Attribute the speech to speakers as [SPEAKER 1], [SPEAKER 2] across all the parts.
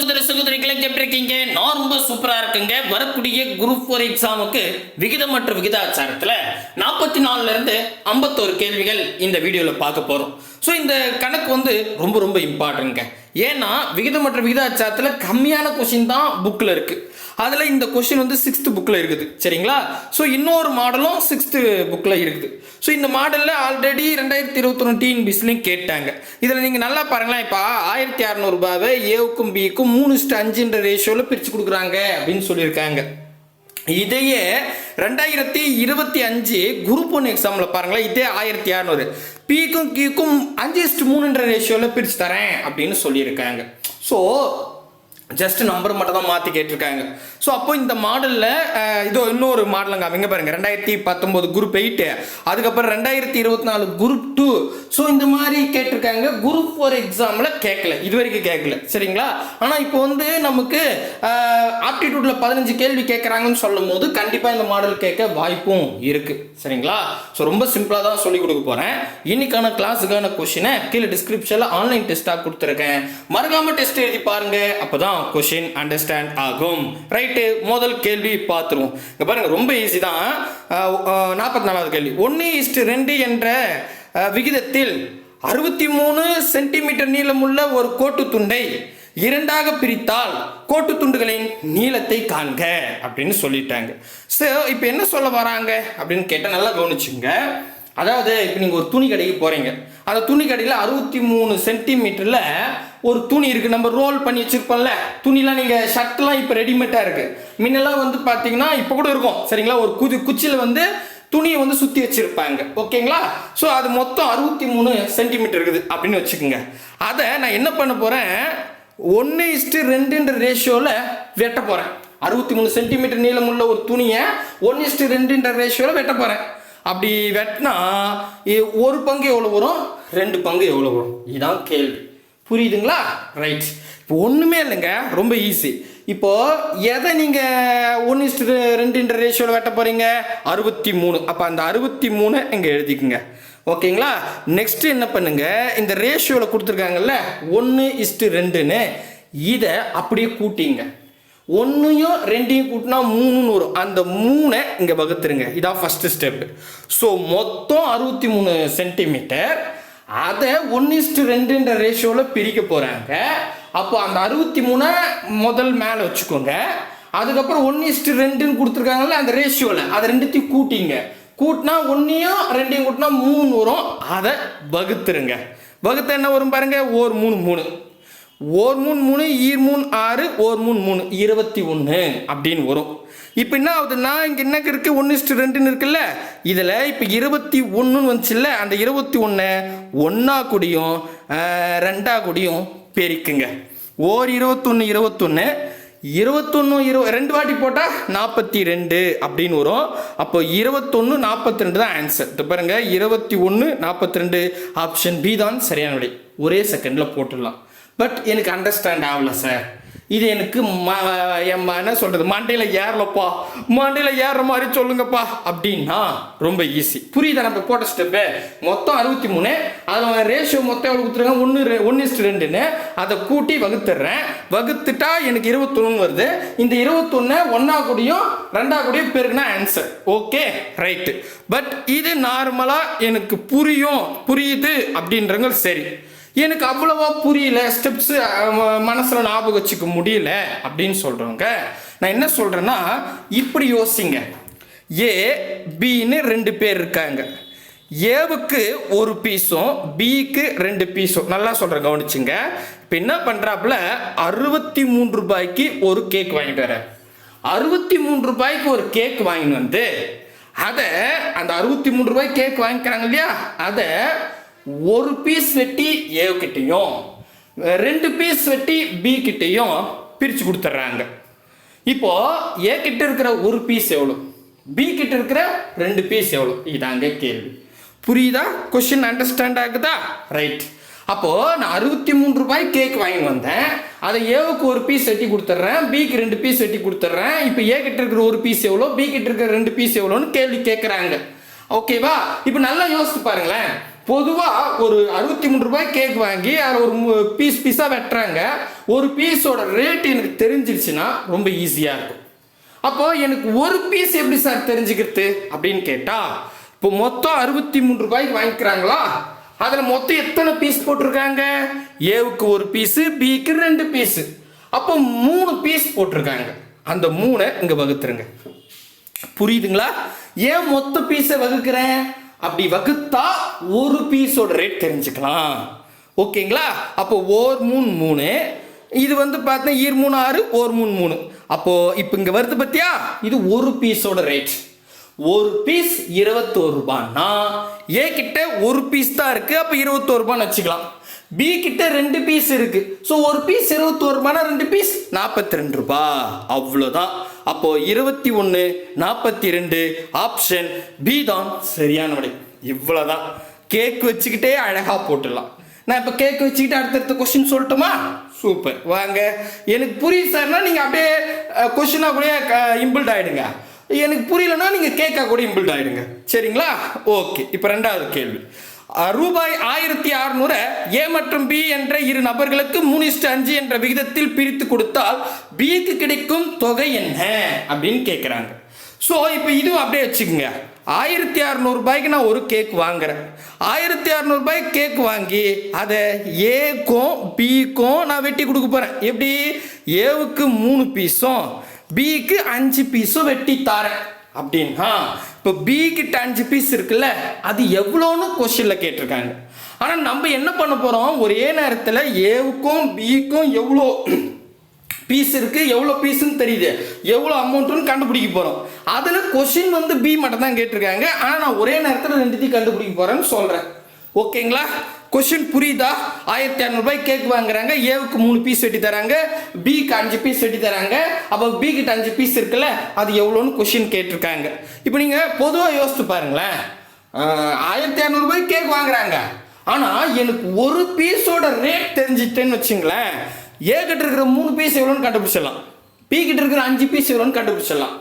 [SPEAKER 1] சகோதர சகோதரிகளை எப்படி இருக்கீங்க நான் ரொம்ப சூப்பரா இருக்குங்க. வரக்கூடிய குரூப் ஃபோர் எக்ஸாமுக்கு விகிதம் மற்றும் விகிதாச்சாரத்துல நாற்பத்தி நாலுல இருந்து ஐம்பத்தோரு கேள்விகள் இந்த வீடியோல பார்க்க போறோம். ஸோ இந்த கணக்கு வந்து ரொம்ப ரொம்ப இம்பார்ட்டன்ட்ங்க ஏன்னா மற்றும் விகிதாச்சாரத்தில் கம்மியான கொஷின் தான் புக்கில் இருக்குது அதில் இந்த கொஷின் வந்து சிக்ஸ்த்து புக்கில் இருக்குது. சரிங்களா? ஸோ இன்னொரு மாடலும் சிக்ஸ்த்து புக்கில் இருக்குது. ஸோ இந்த மாடலில் ஆல்ரெடி ரெண்டாயிரத்தி இருபத்தொன்று டிஎன்பிஸ்லையும் கேட்டாங்க. இதில் நீங்கள் நல்லா பாருங்களேன். இப்போ ஆயிரத்தி அறநூறுபாவை ஏவுக்கும் பிக்கும் மூணு இஸ்டு அஞ்சுன்ற ரேஷியோவில் பிரித்து கொடுக்குறாங்க அப்படின்னு சொல்லியிருக்காங்க. இதையே ரெண்டாயிரத்தி இருபத்தி அஞ்சு குரூப் ஒன் எக்ஸாமில் பாருங்களேன் இதே ஆயிரத்தி அறநூறு. பிக்கும் கிக்கும் அஞ்சு மூணுன்ற ரேஷியோவில் பிரித்து தரேன் அப்படின்னு சொல்லியிருக்காங்க. ஸோ ஜஸ்ட் நம்பர் மட்டும் தான் மாற்றி கேட்டிருக்காங்க. ஸோ அப்போ இந்த மாடலில் இதோ இன்னொரு மாடலுங்க அவங்க பாருங்கள் ரெண்டாயிரத்தி பத்தொம்போது குரூப் எயிட்டு அதுக்கப்புறம் ரெண்டாயிரத்தி இருபத்தி நாலு குரூப் டூ ஸோ இந்த மாதிரி கேட்டிருக்காங்க. குரூப் ஃபோர் எக்ஸாமில் கேட்கல இது வரைக்கும் கேட்கல சரிங்களா? ஆனால் இப்போ வந்து நமக்கு ஆப்டிடியூட்டில் பதினஞ்சு கேள்வி கேட்குறாங்கன்னு சொல்லும் போது கண்டிப்பாக இந்த மாடல் கேட்க வாய்ப்பும் இருக்குது சரிங்களா? ஸோ ரொம்ப சிம்பிளாக தான் சொல்லி கொடுக்க போகிறேன் இன்னைக்கான கிளாஸுக்கான கொஷினை கீழே டிஸ்கிரிப்ஷனில் ஆன்லைன் டெஸ்ட்டாக கொடுத்துருக்கேன். மறக்காமல் டெஸ்ட் எழுதி பாருங்கள் அப்போ தான் கொஷின் அண்டர்ஸ்டாண்ட் ஆகும். ரைட்டு முதல் கேள்வி பார்த்துருவோம். இங்கே பாருங்க ரொம்ப ஈஸி தான். நாற்பத்தி நாலாவது கேள்வி. ஒன்று இஸ்டு ரெண்டு என்ற விகிதத்தில் அறுபத்தி மூணு சென்டிமீட்டர் நீளமுள்ள ஒரு கோட்டு துண்டை இரண்டாக பிரித்தால் கோட்டு துண்டுகளின் நீளத்தை காண்க அப்படின்னு சொல்லிட்டாங்க. ஸோ இப்போ என்ன சொல்ல வராங்க அப்படின்னு கேட்டால் நல்லா கவனிச்சுங்க. அதாவது இப்போ நீங்கள் ஒரு துணி கடைக்கு போகிறீங்க அந்த துணி கடையில் அறுபத்தி மூணு சென்டிமீட்டரில் ஒரு துணி இருக்குது நம்ம ரோல் பண்ணி வச்சுருப்போம்ல துணிலாம் நீங்கள் ஷர்ட்லாம் இப்போ ரெடிமேடாக இருக்குது முன்னெல்லாம் வந்து பார்த்தீங்கன்னா இப்போ கூட இருக்கும். சரிங்களா? ஒரு குதி குச்சியில் வந்து துணியை வந்து சுற்றி வச்சுருப்பாங்க. ஓகேங்களா? ஸோ அது மொத்தம் அறுபத்தி மூணு சென்டிமீட்டர் இருக்குது அப்படின்னு வச்சுக்கோங்க. அதை நான் என்ன பண்ண போகிறேன் ஒன்று இஸ்ட்டு ரெண்டுன்ற ரேஷியோவில் வெட்ட போகிறேன் அறுபத்தி மூணு சென்டிமீட்டர் நீளமுள்ள ஒரு துணியை ஒன்று இஸ்ட்டு ரெண்டுன்ற ரேஷியோவில் வெட்ட போகிறேன் அப்படி வெட்டினா ஒரு பங்கு எவ்வளோ வரும்? ரெண்டு பங்கு எவ்வளோ வரும்? இதுதான் கேள்வி. புரியுதுங்களா? ரைட் இப்போ ஒன்றுமே இல்லைங்க. ரொம்ப ஈஸி இப்போது எதை நீங்கள் ஒன்று இஸ்டு ரெண்டுன்ற ரேஷியோவில் வெட்ட போகிறீங்க அறுபத்தி மூணு அப்போ அந்த அறுபத்தி மூணு இங்கே எழுதிக்குங்க. ஓகேங்களா? நெக்ஸ்ட் என்ன பண்ணுங்க? இந்த ரேஷியோவில் கொடுத்துருக்காங்கல்ல ஒன்று இஸ்டு ரெண்டுன்னு இதை அப்படியே கூட்டிங்க. ஒன்றையும் ரெண்டையும் கூட்டினா மூணுன்னு வரும் அந்த மூணை இங்கே வகுத்துருங்க. இதான் ஃபஸ்ட்டு ஸ்டெப்பு ஸோ மொத்தம் அறுபத்தி மூணு சென்டிமீட்டர் அதை ஒன்று இஸ்டு ரெண்டுன்ற ரேஷியோவில் பிரிக்க போகிறாங்க அப்போ அந்த அறுபத்தி மூணை முதல் மேலே வச்சுக்கோங்க. அதுக்கப்புறம் ஒன்று இஸ்டு ரெண்டுன்னு கொடுத்துருக்காங்கல்ல அந்த ரேஷியோவில் அதை ரெண்டுத்தையும் கூட்டிங்க. கூட்டினா ஒன்றையும் ரெண்டையும் கூட்டினா மூணு வரும் அதை வகுத்துருங்க. வகுத்த என்ன வரும் பாருங்க? ஒரு மூணு மூணு. ஓர் மூணு மூணு ஈர் மூணு ஆறு ஓர் மூணு மூணு இருபத்தி ஒன்று அப்படின்னு வரும். இப்போ என்ன ஆகுதுன்னா இங்கே என்ன இருக்குது ஒன்று இஸ்டு ரெண்டுன்னு இருக்குல்ல? இதில் இப்போ இருபத்தி ஒன்றுன்னு வந்துச்சுல்ல? அந்த இருபத்தி ஒன்று ஒன்றா கூடியும் ரெண்டா கூடியும் பெருக்குங்க. ஓர் இருபத்தொன்று இருபத்தொன்று இருபத்தொன்று இரு ரெண்டு வாட்டி போட்டால் நாற்பத்தி ரெண்டு அப்படின்னு வரும். அப்போ இருபத்தொன்று நாற்பத்தி ரெண்டு தான் ஆன்சர் இப்போ பாருங்கள் இருபத்தி ஒன்று நாற்பத்தி ரெண்டு ஆப்ஷன் பி தான் சரியான விடை ஒரே செகண்டில் போட்டுடலாம். பட் எனக்கு அண்டர்ஸ்டாண்ட் ஆகல சார் இது எனக்கு ம என்ன சொல்கிறது மண்டையில் ஏறலப்பா. மண்டையில் ஏறுற மாதிரி சொல்லுங்கப்பா. அப்படின்னா ரொம்ப ஈஸி புரியுதா நம்ம போட்ட ஸ்டெப்பு மொத்தம் அறுபத்தி மூணு. அதில் ரேஷியோ மொத்தம் எவ்வளோ கொடுத்துருக்காங்க ஒன்று ஒன்று இஸ்ட் ரெண்டுன்னு. அதை கூட்டி வகுத்துடுறேன் வகுத்துட்டா எனக்கு இருபத்தொன்னு வருது. இந்த இருபத்தொன்னு ஒன்றா கூடியும் ரெண்டா கூடியும் பெருகுனா ஆன்சர் ஓகே ரைட்டு பட் இது நார்மலாக எனக்கு புரியும். புரியுது அப்படின்றவங்க சரி. எனக்கு அவ்வளவா புரியல ஸ்டெப்ஸு மனசில் ஞாபகம் வச்சுக்க முடியல அப்படின்னு சொல்கிறவங்க நான் என்ன சொல்கிறேன்னா இப்படி யோசிங்க. ஏ பின்னு ரெண்டு பேர் இருக்காங்க. ஏவுக்கு ஒரு பீஸும் பிக்கு ரெண்டு பீஸும் நல்லா சொல்கிறேன் கவனிச்சுங்க. இப்போ என்ன பண்ணுறாப்புல அறுபத்தி மூன்று ரூபாய்க்கு ஒரு கேக் வாங்கிட்டு வர அறுபத்தி மூன்று ரூபாய்க்கு ஒரு கேக் வாங்கிட்டு வந்து அதை அந்த அறுபத்தி மூணு ரூபாய் கேக் வாங்கிக்கிறாங்க இல்லையா? அதை ஒரு பீஸ் வெட்டி ஏ கிட்டேயும் ரெண்டு பீஸ் வெட்டி பி கிட்டேயும் பிரித்து கொடுத்துட்றாங்க இப்போ ஏ கிட்ட இருக்கிற ஒரு பீஸ் எவ்வளோ பி கிட்ட இருக்கிற ரெண்டு பீஸ் எவ்வளோ இதாங்க கேள்வி. புரியுதா? கொஷின் அண்டர்ஸ்டாண்ட் ஆகுதா? ரைட் அப்போது நான் அறுபத்தி மூணு ரூபாய் கேக் வாங்கி வந்தேன். அதை ஏவுக்கு ஒரு பீஸ் வெட்டி கொடுத்துட்றேன் பிக்கு ரெண்டு பீஸ் வெட்டி கொடுத்துட்றேன் இப்போ ஏ கிட்ட இருக்கிற ஒரு பீஸ் எவ்வளோ பி கிட்ட இருக்கிற ரெண்டு பீஸ் எவ்வளோன்னு கேள்வி கேட்குறாங்க ஓகேவா இப்போ நல்லா யோசித்து பாருங்களேன்.
[SPEAKER 2] பொதுவாக ஒரு அறுபத்தி மூணு ரூபாய் கேக் வாங்கி அதில் ஒரு பீஸ் பீஸாக வெட்டுறாங்க. ஒரு பீஸோட ரேட் எனக்கு தெரிஞ்சிருச்சுன்னா ரொம்ப ஈஸியாக இருக்கும். அப்போ எனக்கு ஒரு பீஸ் எப்படி சார் தெரிஞ்சுக்கிறது அப்படின்னு கேட்டா இப்போ மொத்தம் அறுபத்தி மூணு ரூபாய்க்கு வாங்கிக்கிறாங்களா? அதில் மொத்தம் எத்தனை பீஸ் போட்டிருக்காங்க? ஏவுக்கு ஒரு பீஸு பிக்கு ரெண்டு பீஸு அப்போ மூணு பீஸ் போட்டிருக்காங்க. அந்த மூணை இங்கே வகுத்துருங்க. புரியுதுங்களா? ஏன் மொத்த பீஸை வகுக்கிறேன்? அப்படி வகுத்தா ஒரு பீஸோட ரேட் தெரிஞ்சுக்கலாம். ஓகேங்களா? அப்போ ஓர் மூணு மூணு. இது வந்து பார்த்தா ஈர் மூணு ஆறு ஓர் மூணு மூணு. அப்போ இப்போ இங்கே வருது பார்த்தியா இது ஒரு பீஸோட ரேட் ஒரு பீஸ் இருபத்தோரு ரூபான்னா ஏ கிட்ட ஒரு பீஸ் தான் இருக்கு அப்போ இருபத்தோரு ரூபான்னு வச்சுக்கலாம். பி கிட்ட ரெண்டு பீஸ் இருக்கு. ஸோ ஒரு பீஸ் இருபத்தோரு ரூபானா ரெண்டு பீஸ் நாற்பத்தி ரெண்டு ரூபா. அவ்வளோதான் அப்போ இருபத்தி ஒன்று நாற்பத்தி ரெண்டு ஆப்ஷன் பி தான் சரியான விடை இவ்வளோதான் கேக் வச்சுக்கிட்டே அழகாக போட்டுடலாம். நான் இப்போ கேக் வச்சுக்கிட்டு அடுத்தடுத்த கொஸ்டின் சொல்லட்டுமா? சூப்பர் வாங்க. எனக்கு புரியுது சார்னா நீங்கள் அப்படியே கொஸ்டினாக கூட இம்பிள்ட் ஆகிடுங்க எனக்கு புரியலன்னா நீங்கள் கேக்காக கூட இம்பிள்ட் ஆகிடுங்க சரிங்களா? ஓகே இப்போ ரெண்டாவது கேள்வி. ரூபாய் ஆயிரத்தி அறுநூறு ஏ மற்றும் பி என்ற இரு நபர்களுக்கு மூணு இஸ்டு அஞ்சு என்ற விகிதத்தில் பிரித்து கொடுத்தால் பிக்கு கிடைக்கும் தொகை என்ன? அப்படின்னு கேட்குறாங்க ஸோ இப்போ இதுவும் அப்படியே வச்சுக்கோங்க. ஆயிரத்தி அறநூறுபாய்க்கு நான் ஒரு கேக் வாங்குறேன். ஆயிரத்தி அறநூறுபாய்க்கு கேக் வாங்கி அதை ஏக்கும் பிக்கும் நான் வெட்டி கொடுக்க போகிறேன் எப்படி? ஏவுக்கு மூணு பீஸும் பிக்கு அஞ்சு பீஸும் வெட்டி தாரேன். அப்படின்னா இப்போ பிக்கு அஞ்சு பீஸ் இருக்குல்ல அது எவ்வளோன்னு கொஸ்டினில் கேட்டிருக்காங்க. ஆனால் நம்ம என்ன பண்ண போகிறோம் ஒரே நேரத்தில் ஏவுக்கும் பிக்கும் எவ்வளோ பீஸ் இருக்குது எவ்வளோ பீஸுன்னு தெரியுது. எவ்வளோ அமௌண்ட்டுன்னு கண்டுபிடிக்க போகிறோம் அதில் கொஷின் வந்து பி மட்டும் தான் கேட்டிருக்காங்க. ஆனால் நான் ஒரே நேரத்தில் ரெண்டுத்தையும் கண்டுபிடிக்க போகிறேன்னு சொல்கிறேன் ஓகேங்களா கொஷின் புரியுதா? ஆயிரத்தி இரநூறுபாய் கேக் வாங்குறாங்க. ஏவுக்கு மூணு பீஸ் வெட்டி தராங்க. பிக்கு அஞ்சு பீஸ் வெட்டி தராங்க. அப்போ பி கிட்ட அஞ்சு பீஸ் இருக்குல்ல அது எவ்வளோன்னு கொஷின் கேட்டிருக்காங்க. இப்போ நீங்கள் பொதுவாக யோசித்து பாருங்களேன். ஆயிரத்தி இரநூறுபாய் கேக் வாங்குறாங்க. ஆனால் எனக்கு ஒரு பீஸோட ரேட் தெரிஞ்சிட்டேன்னு வச்சுங்களேன். ஏ கிட்ட இருக்கிற மூணு பீஸ் எவ்வளோன்னு கண்டுபிடிச்சிடலாம். பி கிட்ட இருக்கிற அஞ்சு பீஸ் எவ்வளோன்னு கண்டுபிடிச்சிடலாம்.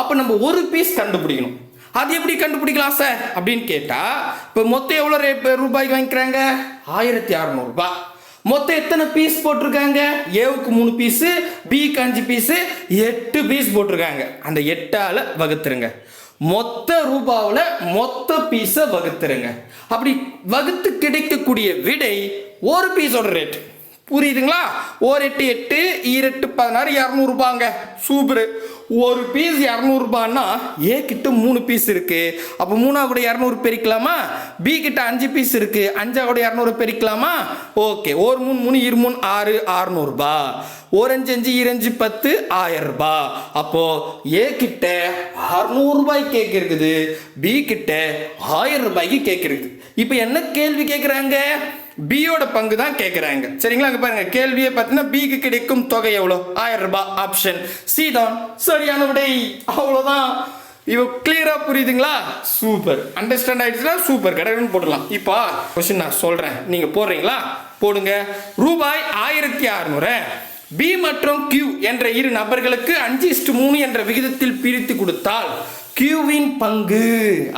[SPEAKER 2] அப்போ நம்ம ஒரு பீஸ் கண்டுபிடிக்கணும். அது எப்படி கண்டுபிடிக்கலாம் சார்? அப்படின்னு கேட்டால் இப்போ மொத்தம் எவ்வளோ ரேட் ரூபாய்க்கு வாங்கிக்கிறாங்க? ஆயிரத்தி அறநூறுபா மொத்தம் எத்தனை பீஸ் போட்டிருக்காங்க? ஏவுக்கு மூணு பீஸு பிக்கு அஞ்சு பீஸு எட்டு பீஸ் போட்டிருக்காங்க. அந்த எட்டால வகுத்துருங்க. மொத்த ரூபாவில் மொத்த பீஸை வகுத்துருங்க. அப்படி வகுத்து கிடைக்கக்கூடிய விடை ஒரு பீஸோட ரேட் புரியுதுங்களா? ஒரு எட்டு எட்டு ஈரெட்டு பதினாறு இரநூறுபாங்க சூப்பர். ஒரு பீஸ் இரநூறுபான்னா ஏ கிட்ட மூணு பீஸ் இருக்கு. அப்போ மூணா கூட இரநூறு பெருக்கலாமா? பி கிட்ட அஞ்சு பீஸ் இருக்கு. அஞ்சா கூட இரநூறு பெருக்கலாமா? ஓகே ஒரு மூணு மூணு இரு மூணு ஆறு அறுநூறுபா. ஒரு அஞ்சு அஞ்சு இரஞ்சு பத்து ஆயிரம் ரூபாய் அப்போ ஏ கிட்ட அறுநூறு ரூபாய் கேக் இருக்குது. பி கிட்ட ஆயிரம் ரூபாய்க்கு கேக் இருக்குது. இப்போ என்ன கேள்வி கேட்குறாங்க பியோட பங்கு தான் கேட்குறாங்க சரிங்களா? அங்கே பாருங்க. கேள்வியை பார்த்தீங்கன்னா பிக்கு கிடைக்கும் தொகை எவ்வளோ? ஆயிரம் ரூபாய் ஆப்ஷன் சி தான் சரியான விடை. அவ்வளோதான். இவ கிளியரா புரியுதுங்களா? சூப்பர் அண்டர்ஸ்டாண்ட் ஆயிடுச்சுன்னா சூப்பர் கடகடன்னு போடலாம் இப்போ கொஸ்டின் நான் சொல்றேன். நீங்க போடுறீங்களா? போடுங்க. ரூபாய் ஆயிரத்தி அறுநூறு. பி மற்றும் கியூ என்ற இரு நபர்களுக்கு அஞ்சு இஸ்டு மூணு என்ற விகிதத்தில் பிரித்து கொடுத்தால் கியூவின் பங்கு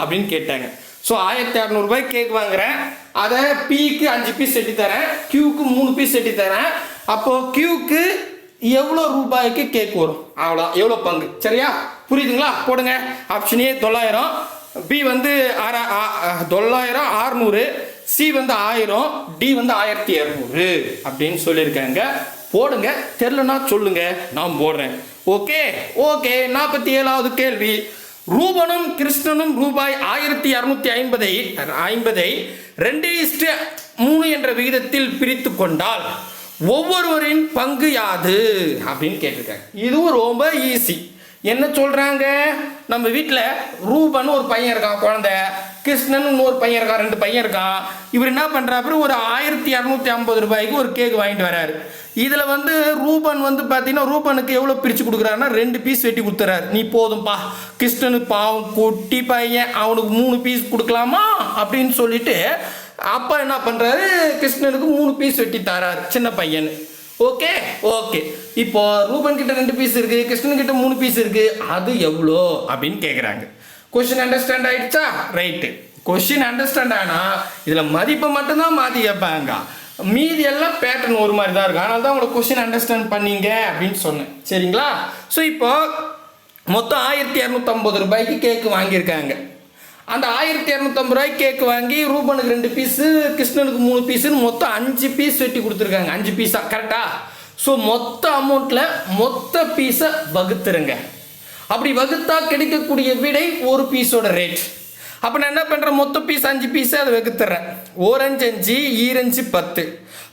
[SPEAKER 2] அப்படின்னு கேட்டாங்க. ஸோ ஆயிரத்தி அறநூறுபாய் கேக் வாங்குறேன். அதை பிக்கு அஞ்சு பீஸ் செட்டி தரேன் கியூக்கு மூணு பீஸ் செட்டி தரேன். அப்போ கியூக்கு எவ்வளோ ரூபாய்க்கு கேக் வரும்? அவ்வளோ எவ்வளோ பங்கு? சரியா? புரியுதுங்களா? போடுங்க. ஆப்ஷன் ஏ தொள்ளாயிரம். பி வந்து ஆற தொள்ளாயிரம் ஆறுநூறு. சி வந்து ஆயிரம். டி வந்து ஆயிரத்தி இரநூறு. அப்படின்னு சொல்லியிருக்காங்க. போடுங்க. தெரிலனா சொல்லுங்க. நான் போடுறேன். ஓகே ஓகே நாற்பத்தி ஏழாவது கேள்வி. ரூபனும் கிருஷ்ணனும் ரூபாய் ஆயிரத்தி அறுநூத்தி ஐம்பதை ஐம்பதை ரெண்டு இஸ்டு மூணு என்ற விகிதத்தில் பிரித்து கொண்டால் ஒவ்வொருவரின் பங்கு யாது? அப்படின்னு கேட்டிருக்காங்க. இதுவும் ரொம்ப ஈஸி என்ன சொல்றாங்க? நம்ம வீட்டில் ரூபன் ஒரு பையன் இருக்கான் குழந்தை. கிருஷ்ணன் இன்னொரு பையன் இருக்கான் ரெண்டு பையன் இருக்கான். இவர் என்ன பண்றாரு? ஒரு ஆயிரத்தி இரநூத்தி ஐம்பது ரூபாய்க்கு ஒரு கேக் வாங்கிட்டு வராரு. இதில் வந்து ரூபன் வந்து பார்த்தீங்கன்னா ரூபனுக்கு எவ்வளோ பிரித்து கொடுக்குறாருன்னா ரெண்டு பீஸ் வெட்டி கொடுத்துறாரு. நீ போதும்பா. கிருஷ்ணனுக்கு பாவம் குட்டி பையன் அவனுக்கு மூணு பீஸ் கொடுக்கலாமா? அப்படின்னு சொல்லிட்டு அப்பா என்ன பண்ணுறாரு கிருஷ்ணனுக்கு மூணு பீஸ் வெட்டி தராரு சின்ன பையன். ஓகே? ஓகே. இப்போ ரூபன் கிட்ட ரெண்டு பீஸ் இருக்கு கிருஷ்ணன் கிட்ட மூணு பீஸ் இருக்கு. அது எவ்வளோ? அப்படின்னு கேட்குறாங்க கொஷின் அண்டர்ஸ்டாண்ட் ஆயிடுச்சா? ரைட்டு கொஷின் அண்டர்ஸ்டாண்ட் ஆனால் இதில் மதிப்பை மட்டும்தான் மாற்றி கேட்பாங்க. மீதி எல்லாம் பேட்டர்ன் ஒரு மாதிரி தான் இருக்கும். அதனால தான் உங்களை கொஷின் அண்டர்ஸ்டாண்ட் பண்ணீங்க அப்படின்னு சொன்னேன். சரிங்களா? ஸோ இப்போ மொத்தம் ஆயிரத்தி இரநூத்தம்பது ரூபாய்க்கு கேக்கு வாங்கியிருக்காங்க. அந்த ஆயிரத்தி இரநூத்தம்பது ரூபாய்க்கு கேக்கு வாங்கி ரூபனுக்கு ரெண்டு பீஸு கிருஷ்ணனுக்கு மூணு பீஸுன்னு மொத்தம் அஞ்சு பீஸ் வெட்டி கொடுத்துருக்காங்க. அஞ்சு பீஸா கரெக்டா ஸோ மொத்த அமௌண்ட்டில் மொத்த பீஸை வகுத்துருங்க. அப்படி வகுத்தா கிடைக்கக்கூடிய விடை ஒரு பீஸோட ரேட் அப்போ நான் என்ன பண்ணுறேன் மொத்த பீஸ் அஞ்சு பீஸை அதை வகுத்துறேன். ஓரஞ்சு அஞ்சு ஈரஞ்சு பத்து.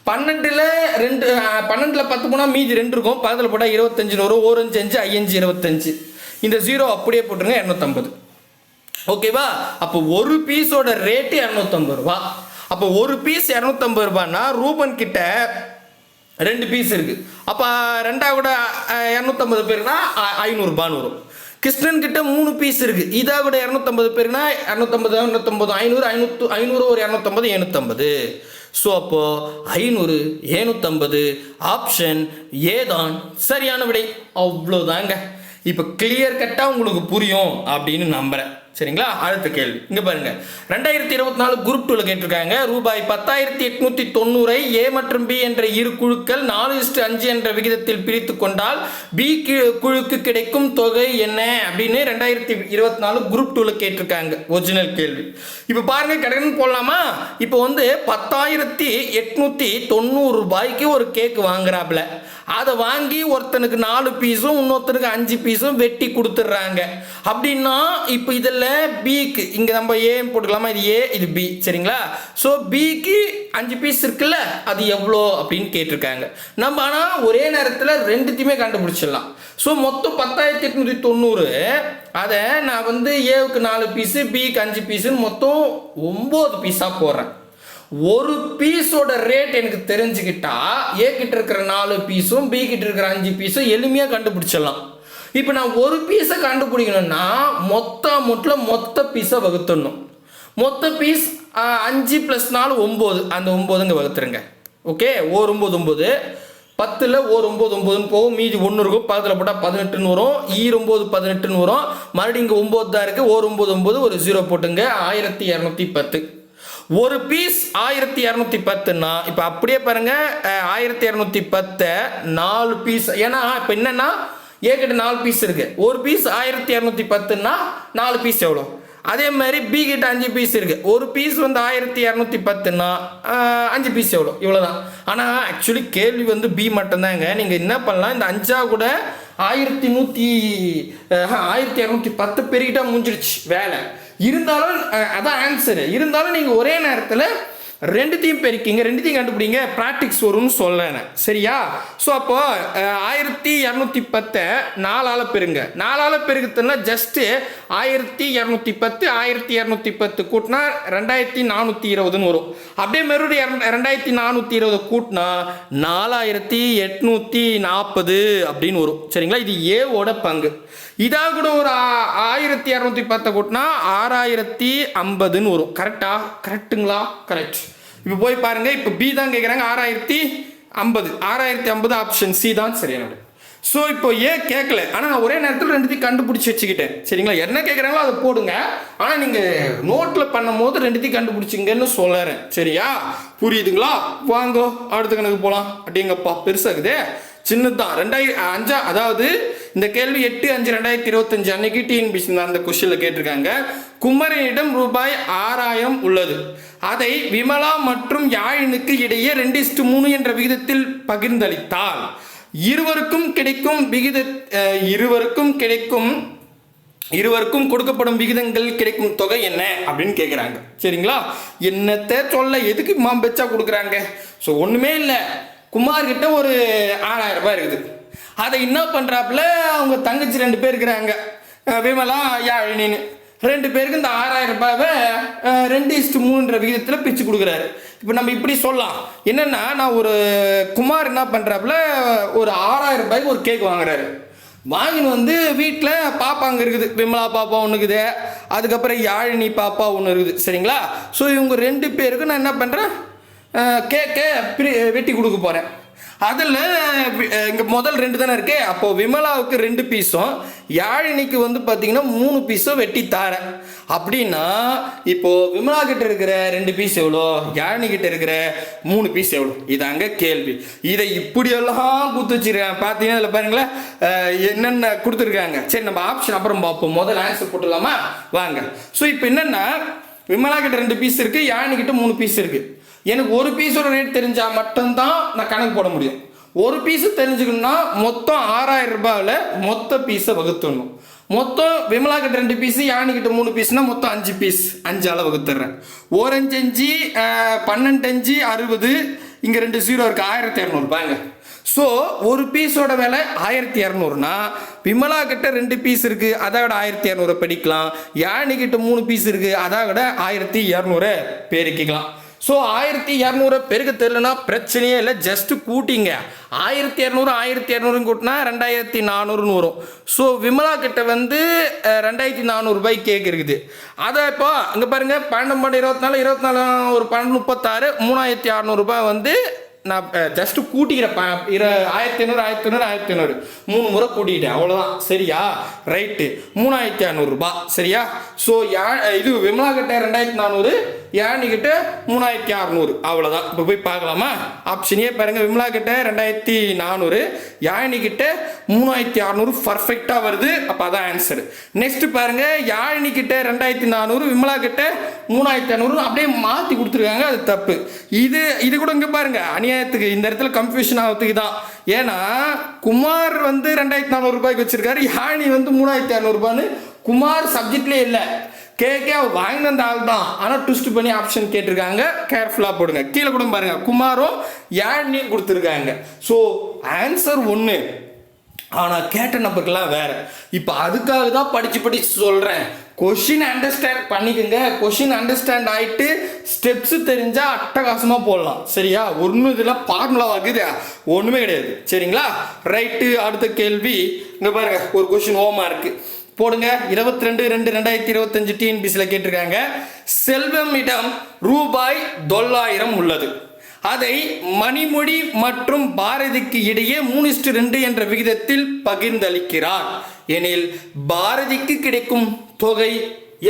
[SPEAKER 2] பன்னெண்டில் ரெண்டு பன்னெண்டில் பத்து போனால் மீதி ரெண்டு இருக்கும். பதில் போட்டால் இருபத்தஞ்சுன்னு வரும் ஓரஞ்சு அஞ்சு ஐயஞ்சு இருபத்தஞ்சு. இந்த ஜீரோ அப்படியே போட்டுருங்க இரநூத்தம்பது. ஓகேவா அப்போ ஒரு பீஸோட ரேட்டு இரநூத்தம்பது ரூபா. அப்போ ஒரு பீஸ் இரநூத்தம்பது ரூபான்னா ரூபன் கிட்ட ரெண்டு பீஸ் இருக்கு. அப்போ ரெண்டா கூட இரநூத்தம்பது பேருனா ஐநூறுபான்னு வரும் கிருஷ்ணன் கிட்ட மூணு பீஸ் இருக்கு. இதா விட இரநூத்தம்பது பேருனா இரநூத்தம்பது இரநூத்தம்பது ஐநூறு ஐநூற்று ஐநூறு ஒரு இரநூத்தம்பது எழுநூத்தம்பது. ஸோ அப்போ ஐநூறு ஏழுநூத்தம்பது ஆப்ஷன் ஏதான் சரியான விடை. அவ்வளோதாங்க இப்போ கிளியர் கட்டாக உங்களுக்கு புரியும் அப்படின்னு நம்புறேன். சரிங்களா? அடுத்த கேள்வி. இங்கே பாருங்க. ரெண்டாயிரத்தி இருபத்தி நாலு குரூப் டூவில் கேட்டிருக்காங்க. ரூபாய் பத்தாயிரத்தி எட்நூத்தி தொண்ணூறை ஏ மற்றும் பி என்ற இரு குழுக்கள் நாலு இஸ்டு அஞ்சு என்ற விகிதத்தில் பிரித்து கொண்டால் பி குழுக்கு கிடைக்கும் தொகை என்ன? அப்படின்னு ரெண்டாயிரத்தி இருபத்தி நாலு குரூப் டூவில் கேட்டிருக்காங்க. ஒரிஜினல் கேள்வி. இப்போ பாருங்க கடகன் போடலாமா? இப்போ வந்து பத்தாயிரத்தி எட்நூத்தி தொண்ணூறு ரூபாய்க்கு ஒரு கேக் வாங்குறாப்புல. அதை வாங்கி ஒருத்தனுக்கு நாலு பீஸும் இன்னொருத்தனுக்கு அஞ்சு பீஸும் வெட்டி கொடுத்துட்றாங்க. அப்படின்னா இப்போ இதில் பிக்கு இங்கே நம்ம ஏன்னு போட்டுக்கலாமா? இது ஏ இது பி சரிங்களா? ஸோ பிக்கு அஞ்சு பீஸ் இருக்குல்ல? அது எவ்வளோ அப்படின்னு கேட்டிருக்காங்க. நம்ம ஆனால் ஒரே நேரத்தில் ரெண்டுத்தையுமே கண்டுபிடிச்சிடலாம். ஸோ மொத்தம் பத்தாயிரத்தி எட்நூற்றி தொண்ணூறு. அதை நான் வந்து ஏவுக்கு நாலு பீஸு பிக்கு அஞ்சு பீஸுன்னு மொத்தம் ஒம்பது பீஸாக போடுறேன். ஒரு பீஸோட ரேட் எனக்கு தெரிஞ்சுக்கிட்டா ஏ கிட்ட இருக்கிற நாலு பீஸும் பி கிட்ட இருக்கிற அஞ்சு பீஸும் எளிமையாக கண்டுபிடிச்சிடலாம். இப்போ நான் ஒரு பீஸை கண்டுபிடிக்கணும்னா மொத்த அமௌண்ட்டில் மொத்த பீஸை வகுத்துடணும். மொத்த பீஸ் அஞ்சு ப்ளஸ் நாலு ஒம்பது. அந்த ஒம்போதுங்க வகுத்துருங்க. ஓகே? ஓர் ஒம்பது ஒம்பது. பத்தில் ஓர் ஒம்பது ஒம்பதுன்னு போகும். மீதி ஒன்று இருக்கும். பக்கத்தில் போட்டால் பதினெட்டுன்னு வரும். ஈர் ஒம்பது பதினெட்டுன்னு வரும். மறுபடியும் இங்கே ஒம்பது தான் இருக்குது ஓர் ஒம்பது ஒம்பது ஒரு ஜீரோ போட்டுங்க. ஆயிரத்தி இரநூத்தி பத்து. ஒரு பீஸ் ஆயிரத்தி இரநூத்தி பத்துன்னா இப்போ அப்படியே பாருங்கள் ஆயிரத்தி இரநூத்தி பத்தை நாலு பீஸ் ஏன்னா இப்போ என்னென்னா ஏகிட்ட நாலு பீஸ் இருக்குது ஒரு பீஸ் ஆயிரத்தி இரநூத்தி பத்துன்னா நாலு பீஸ் எவ்வளோ அதே மாதிரி பி கிட்ட அஞ்சு பீஸ் இருக்குது ஒரு பீஸ் வந்து ஆயிரத்தி இரநூத்தி பத்துன்னா அஞ்சு பீஸ் எவ்வளோ இவ்வளோதான் ஆனால் ஆக்சுவலி கேள்வி வந்து பி மட்டும்தாங்க. நீங்கள் என்ன பண்ணலாம்? இந்த அஞ்சா கூட ஆயிரத்தி நூற்றி ஆயிரத்தி இரநூத்தி பத்து பெருகிட்டா முடிஞ்சிருச்சு வேலை. இருந்தாலும் அதான் ஆன்சரு இருந்தாலும் நீங்கள் ஒரே நேரத்தில் ரெண்டுத்தையும் பெருக்கிங்க ரெண்டுத்தையும் கண்டுபிடிங்க. ப்ராக்டிக்ஸ் வரும்னு சொல்லேன் சரியா? ஸோ அப்போ ஆயிரத்தி இரநூத்தி பத்தை நாலால் பெருங்க. நாலால் பெருக்குதுன்னா ஜஸ்ட்டு ஆயிரத்தி இரநூத்தி பத்து ஆயிரத்தி இரநூத்தி பத்து கூட்டினா ரெண்டாயிரத்தி நானூற்றி இருபதுன்னு வரும். அப்படியே மறுபடியும் ரெண்டாயிரத்தி நானூற்றி இருபது கூட்டினா நாலாயிரத்தி எட்நூற்றி நாற்பது அப்படின்னு வரும். சரிங்களா? இது ஏவோட பங்கு. இதாக கூட ஒரு ஆயிரத்தி இரநூத்தி பத்தை கூட்டினா ஆறாயிரத்தி ஐம்பதுன்னு வரும். கரெக்டா கரெக்ட்டுங்களா கரெக்ட் இப்போ போய் பாருங்க இப்போ பி தான் கேட்குறாங்க ஆறாயிரத்தி ஐம்பது. ஆறாயிரத்தி ஐம்பது ஆப்ஷன் சி தான் சரியான ஸோ இப்போ ஏ கேட்கல ஆனால் நான் ஒரே நேரத்தில் ரெண்டுத்தையும் கண்டுபிடிச்சி வச்சுக்கிட்டேன். சரிங்களா? என்ன கேட்குறாங்களோ அதை போடுங்க. ஆனால் நீங்கள் நோட்டில் பண்ணும் போது ரெண்டுத்தையும் கண்டுபிடிச்சிங்கன்னு சொல்லுறேன் சரியா? புரியுதுங்களா? வாங்கோ அடுத்த கணக்கு போகலாம் அப்படிங்கப்பா பெருசாகுதே. சின்னதுதான். ரெண்டாயிரம் அஞ்சா அதாவது இந்த கேள்வி எட்டு அஞ்சு ரெண்டாயிரத்தி இருபத்தஞ்சு அன்னைக்கு டிஎன்பிசி அந்த கொஸ்டினில் கேட்டிருக்காங்க. குமரனிடம் ரூபாய் ஆறாயிரம் உள்ளது. அதை விமலா மற்றும் யாழினுக்கு இடையே ரெண்டு இஸ்டு மூணு என்ற விகிதத்தில் பகிர்ந்தளித்தால் இருவருக்கும் கிடைக்கும் விகித இருவருக்கும் கிடைக்கும் இருவருக்கும் கொடுக்கப்படும் விகிதங்கள் கிடைக்கும் தொகை என்ன? அப்படின்னு கேட்குறாங்க சரிங்களா? என்னத்தை சொல்ல எதுக்கு மாம்பெச்சா கொடுக்குறாங்க? ஸோ ஒன்றுமே இல்லை. குமார் கிட்ட ஒரு ஆறாயிரம் ரூபாய் இருக்குது. அதை என்ன பண்ணுறாப்புல அவங்க தங்கச்சி ரெண்டு பேர் இருக்கிறாங்க. விமலா யாழினின்னு. ரெண்டு பேருக்கு இந்த ஆறாயிரம் ரூபாவை ரெண்டு இஸ்டு மூணுன்ற விகிதத்தில் பிச்சு கொடுக்குறாரு. இப்போ நம்ம இப்படி சொல்லலாம். என்னென்னா நான் ஒரு குமார் என்ன பண்ணுறாப்புல ஒரு ஆறாயிரம் ரூபாய்க்கு ஒரு கேக் வாங்குறாரு. வாங்கின்னு வந்து வீட்டில் பாப்பா அங்கே இருக்குது. விமலா பாப்பா ஒன்று இருக்குது. அதுக்கப்புறம் யாழினி பாப்பா ஒன்று இருக்குது. சரிங்களா? ஸோ இவங்க ரெண்டு பேருக்கும் நான் என்ன பண்ணுறேன் கேக்கை பிரி வெட்டி கொடுக்க போகிறேன் அதில் இங்கே முதல் ரெண்டு தானே இருக்கு? அப்போது விமலாவுக்கு ரெண்டு பீஸும் யாழினிக்கு வந்து பார்த்தீங்கன்னா மூணு பீஸும் வெட்டி தாரேன். அப்படின்னா இப்போது விமலா கிட்ட இருக்கிற ரெண்டு பீஸ் எவ்வளோ? யாழினி கிட்ட இருக்கிற மூணு பீஸ் எவ்வளோ? இதாங்க கேள்வி. இதை இப்படியெல்லாம் கொடுத்து வச்சிருக்கேன் பார்த்தீங்கன்னா இதில் பாருங்களேன் என்னென்ன கொடுத்துருக்காங்க? சரி நம்ம ஆப்ஷன் அப்புறம் பார்ப்போம். முதல்ல ஆன்சர் போட்டுடலாமா? வாங்க. ஸோ இப்போ என்னென்னா விமலா கிட்ட ரெண்டு பீஸ் இருக்குது யாழினி கிட்ட மூணு பீஸ் இருக்குது எனக்கு ஒரு பீஸோட ரேட் தெரிஞ்சால் மட்டும்தான் நான் கணக்கு போட முடியும். ஒரு பீஸு தெரிஞ்சுக்கணும்னா மொத்தம் ஆறாயிரம் ரூபாயில் மொத்த பீஸை வகுத்துடணும். மொத்தம் விமலா கிட்ட ரெண்டு பீஸ் யானி கிட்ட மூணு பீஸ்னா மொத்தம் அஞ்சு பீஸ் அஞ்சால வகுத்துறேன் ஓரஞ்சு அஞ்சு அஞ்சு பன்னெண்டு அஞ்சு அறுபது இங்கே ரெண்டு ஜீரோ இருக்குது ஆயிரத்தி இரநூறுபாங்க ஸோ ஒரு பீஸோட விலை ஆயிரத்தி இரநூறுனா விமலா கிட்ட ரெண்டு பீஸ் இருக்குது அதை விட ஆயிரத்தி இரநூறு படிக்கலாம். யானி கிட்ட மூணு பீஸ் இருக்குது அதை விட ஆயிரத்தி இரநூறு பேரிக்கலாம் ஸோ ஆயிரத்தி இரநூறு பேருக்கு தெரிலனா பிரச்சனையே இல்லை ஜஸ்ட் கூட்டிங்க. ஆயிரத்தி இரநூறு ஆயிரத்தி இரநூறுன்னு கூட்டினா ரெண்டாயிரத்தி நானூறுன்னு வரும். ஸோ விமலா கிட்ட வந்து ரெண்டாயிரத்தி நானூறுபாய் கேக் இருக்குது. அதை இப்போ அங்கே பாருங்க பன்னெண்டு பன்னெண்டு இருபத்தி நாலு இருபத்தி நாலு ஒரு பன்னெண்டு முப்பத்தாறு மூணாயிரத்தி அறநூறுபா வந்து நான் ஜஸ்ட் கூட்டிக்கிறேன் இரு ஆயிரத்தி ஐநூறு ஆயிரத்தி ஐநூறு ஆயிரத்தி ஐநூறு மூணு முறை கூட்டிக்கிட்டேன் அவ்வளோதான் சரியா? ரைட்டு மூணாயிரத்தி ஐநூறுரூபா சரியா? ஸோ யா இது விமலா கிட்ட ரெண்டாயிரத்தி நானூறு யானிக்கிட்ட மூணாயிரத்தி அறநூறு அவ்வளோதான் இப்போ போய் பார்க்கலாமா? ஆப்ஷனே பாருங்கள் விமலா கிட்ட ரெண்டாயிரத்தி நானூறு யானி மூணாயிரத்தி அறநூறு பர்ஃபெக்டாக வருது. அப்போ அதான் ஆன்சர் நெக்ஸ்ட் பாருங்கள் யாழினி ரெண்டாயிரத்தி நானூறு விமலா கிட்ட மூணாயிரத்தி ஐநூறு அப்படியே மாற்றி கொடுத்துருக்காங்க. அது தப்பு. இது இது கூட இங்கே பாருங்க. அநியாயத்துக்கு இந்த இடத்துல கன்ஃபியூஷன் ஆகிறதுக்கு தான் ஏன்னா குமார் வந்து ரெண்டாயிரத்தி நானூறு ரூபாய்க்கு வச்சிருக்காரு யானி வந்து மூணாயிரத்தி இரநூறுபான்னு குமார் சப்ஜெக்ட்லேயே இல்லை. கேக்கே அவர் வாங்கின அந்த ஆள் தான். ஆனால் ட்விஸ்ட் பண்ணி ஆப்ஷன் கேட்டிருக்காங்க. கேர்ஃபுல்லாக போடுங்க. கீழே கூட பாருங்க. குமாரும் யாழினியும் கொடுத்துருக்காங்க. ஸோ ஆன்சர் ஒன்று ஆனால் கேட்ட நம்பருக்கெல்லாம் வேற. இப்போ அதுக்காக தான் படித்து படித்து சொல்கிறேன் கொஷின் அண்டர்ஸ்டாண்ட் பண்ணிக்கோங்க. கொஷின் அண்டர்ஸ்டாண்ட் ஆகிட்டு ஸ்டெப்ஸு தெரிஞ்சால் அட்டகாசமாக போடலாம். சரியா? ஒன்றும் இதில் ஃபார்முலா ஆகுது ஒன்றுமே கிடையாது. சரிங்களா? ரைட்டு அடுத்த கேள்வி. இங்கே பாருங்கள் ஒரு கொஷின் ஓமா இருக்குது போடுங்க. இருபத்தி ரெண்டு ரெண்டு ரெண்டாயிரத்தி இருபத்தஞ்சு டிஎன்பிசியில் கேட்டிருக்காங்க. செல்வமிடம் ரூபாய் தொள்ளாயிரம் உள்ளது. அதை மணிமொழி மற்றும் பாரதிக்கு இடையே மூணு ரெண்டு என்ற விகிதத்தில் பகிர்ந்தளிக்கிறார். எனில் பாரதிக்கு கிடைக்கும் தொகை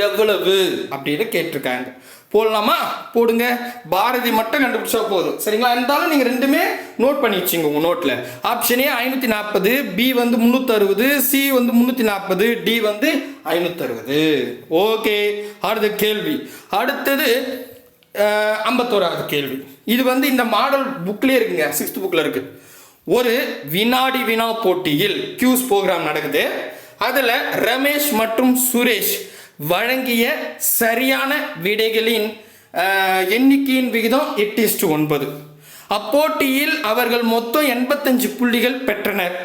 [SPEAKER 2] எவ்வளவு? அப்படின்னு கேட்டிருக்காங்க. போடலாமா? போடுங்க. பாரதி மட்டும் கண்டுபிடிச்சா போதும். சரிங்களா? இருந்தாலும் நீங்கள் ரெண்டுமே நோட் பண்ணி வச்சுங்க உங்கள் நோட்டில் ஆப்ஷன் ஏ ஐநூற்றி நாற்பது பி வந்து முந்நூற்றறுபது சி வந்து முந்நூற்றி நாற்பது டி வந்து ஐநூற்றறுபது ஓகே அடுத்த கேள்வி. அடுத்தது ஐம்பத்தோராவது கேள்வி. இது வந்து இந்த மாடல் புக்லேயே இருக்குங்க. சிக்ஸ்த் புக்கில் இருக்குது ஒரு வினாடி வினா போட்டியில் கியூஸ் ப்ரோக்ராம் நடக்குது. அதில் ரமேஷ் மற்றும் சுரேஷ் வழங்கிய சரியான விடைகளின் எண்ணிக்கையின் விகிதம் எட்டு இஸ்டு ஒன்பது. அப்போட்டியில் அவர்கள் மொத்தம் எண்பத்தஞ்சு புள்ளிகள் பெற்றனர்.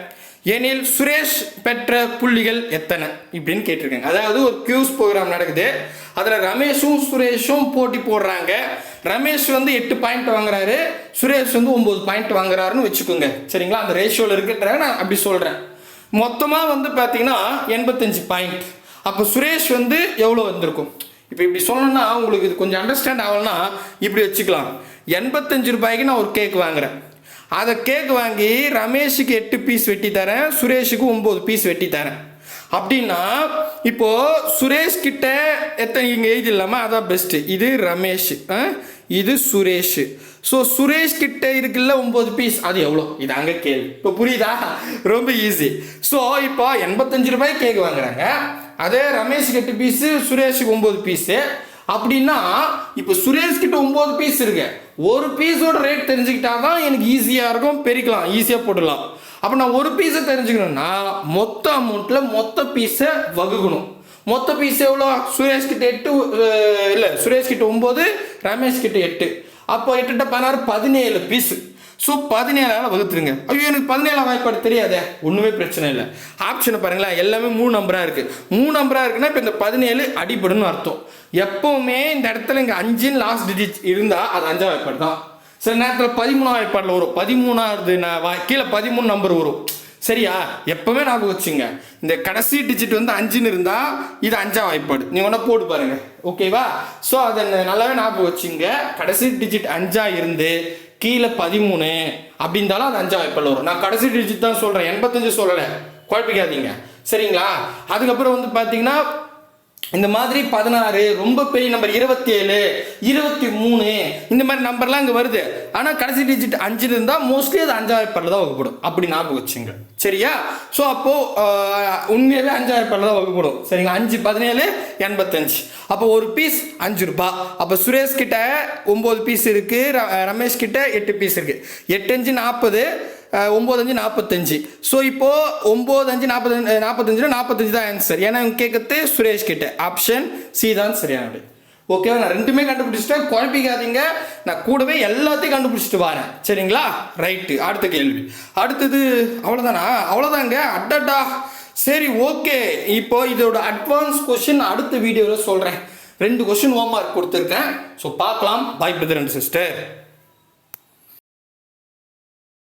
[SPEAKER 2] எனில் சுரேஷ் பெற்ற புள்ளிகள் எத்தனை? இப்படின்னு கேட்டிருக்காங்க. அதாவது ஒரு கியூஸ் ப்ரோக்ராம் நடக்குது. அதில் ரமேஷும் சுரேஷும் போட்டி போடுறாங்க. ரமேஷ் வந்து எட்டு பாயிண்ட் வாங்குறாரு. சுரேஷ் வந்து ஒம்பது பாயிண்ட் வாங்குறாருன்னு வச்சுக்கோங்க. சரிங்களா? அந்த ரேஷியோவில் இருக்கிற நான் அப்படி சொல்கிறேன் மொத்தமாக வந்து பார்த்தீங்கன்னா எண்பத்தஞ்சு பாயிண்ட் அப்போ சுரேஷ் வந்து எவ்வளோ வந்திருக்கும்? இப்போ இப்படி சொல்லணும்னா உங்களுக்கு இது கொஞ்சம் அண்டர்ஸ்டாண்ட் ஆகலன்னா இப்படி வச்சுக்கலாம். எண்பத்தஞ்சு ரூபாய்க்கு நான் ஒரு கேக் வாங்குறேன். அதை கேக் வாங்கி ரமேஷுக்கு எட்டு பீஸ் வெட்டி தரேன் சுரேஷுக்கு ஒம்பது பீஸ் வெட்டி தரேன். அப்படின்னா இப்போ சுரேஷ் கிட்ட எத்தனை இங்கே எழுதி இல்லாமல் அதான் பெஸ்ட்டு இது ரமேஷ் ஆ? இது சுரேஷ். ஸோ சுரேஷ் கிட்ட இருக்குல்ல ஒம்பது பீஸ் அது எவ்வளோ? இது அங்கே கேள்வி இப்போ புரியுதா? ரொம்ப ஈஸி ஸோ இப்போ எண்பத்தஞ்சு ரூபாய் கேக் வாங்குறாங்க. அதே ரமேஷ் எட்டு பீஸு சுரேஷுக்கு ஒம்பது பீஸு அப்படின்னா இப்போ சுரேஷ் கிட்ட ஒம்பது பீஸ் இருக்கு. ஒரு பீஸோட ரேட் தெரிஞ்சுக்கிட்டா தான் எனக்கு ஈஸியாக இருக்கும். பெருக்கலாம். ஈஸியாக போடலாம் அப்போ நான் ஒரு பீஸை தெரிஞ்சுக்கணும்னா மொத்த அமௌண்ட்டில் மொத்த பீஸை வகுக்கணும். மொத்த பீஸ் எவ்வளோ? சுரேஷ் கிட்ட எட்டு இல்லை சுரேஷ் கிட்ட ஒம்பது ரமேஷ் கிட்ட எட்டு. அப்போ எட்டுட்ட பதினாறு பதினேழு பீஸ் ஸோ பதினேழால் வகுத்துருங்க. ஐயோ எனக்கு பதினேழாம் வாய்ப்பாடு தெரியாதே. ஒன்றுமே பிரச்சனை இல்லை. ஆப்ஷனை பாருங்களேன். எல்லாமே மூணு நம்பராக இருக்குது மூணு நம்பராக இருக்குன்னா இப்போ இந்த பதினேழு அடிபடுன்னு அர்த்தம். எப்போவுமே இந்த இடத்துல இங்கே அஞ்சுன்னு லாஸ்ட் டிஜிட் இருந்தால் அது அஞ்சாம் வாய்ப்பாடு தான். சில நேரத்தில் பதிமூணாம் வாய்ப்பாடில் வரும். பதிமூணாவது நான் கீழே பதிமூணு நம்பர் வரும். சரியா? எப்பவுமே ஞாபகம் வச்சுங்க. இந்த கடைசி டிஜிட் வந்து அஞ்சுன்னு இருந்தா இது அஞ்சாம் வாய்ப்பாடு. நீங்கள் ஒன்றா போட்டு பாருங்க. ஓகேவா ஸோ அதை நல்லாவே ஞாபகம் வச்சுங்க. கடைசி டிஜிட் அஞ்சா இருந்து கீழே பதிமூணு அப்படி அது அஞ்சாம் வாய்ப்பில் வரும். நான் கடைசி டிஜிட் தான் சொல்கிறேன் எண்பத்தஞ்சு சொல்லலை. குழப்பிக்காதீங்க. சரிங்களா? அதுக்கப்புறம் வந்து பார்த்தீங்கன்னா இந்த மாதிரி பதினாறு ரொம்ப பெரிய நம்பர் இருபத்தி ஏழு இருபத்தி மூணு இந்த மாதிரி நம்பர்லாம் இங்கே வருது. ஆனால் கடைசி டிஜிட் அஞ்சு இருந்தால் மோஸ்ட்லி அது அஞ்சாயிரம் பேரில் தான் வகுப்படும். அப்படி ஞாபகம் வச்சுங்க. சரியா? ஸோ அப்போது உண்மையாகவே அஞ்சாயிரம் பேரில் தான் வகுப்படும். சரிங்க அஞ்சு பதினேழு எண்பத்தஞ்சு. அப்போ ஒரு பீஸ் அஞ்சு ரூபா. அப்போ சுரேஷ் கிட்ட ஒம்பது பீஸ் இருக்குது ரமேஷ் கிட்ட எட்டு பீஸ் இருக்குது எட்டு அஞ்சு நாற்பது ஒம்பது அஞ்சு நாற்பத்தஞ்சு ஸோ இப்போ ஒம்பது அஞ்சு நாற்பத்தஞ்சு நாற்பத்தஞ்சுனா நாற்பத்தஞ்சு தான் ஆன்சர் ஏன்னா இவங்க கேட்கறது சுரேஷ் கிட்ட. ஆப்ஷன் சி தான் சரியானது. ஓகேவா நான் ரெண்டுமே கண்டுபிடிச்சிட்டேன். குழப்பிக்காதீங்க. நான் கூடவே எல்லாத்தையும் கண்டுபிடிச்சிட்டு வரேன். சரிங்களா? ரைட்டு அடுத்த கேள்வி. அடுத்தது அவ்வளோதானா அவ்வளோதாங்க அட்டடா சரி ஓகே இப்போ இதோட அட்வான்ஸ் கொஷின் அடுத்த வீடியோவில் சொல்கிறேன் ரெண்டு கொஷின் ஹோம் மார்க் கொடுத்துருக்கேன். ஸோ பார்க்கலாம். Bye brother and sister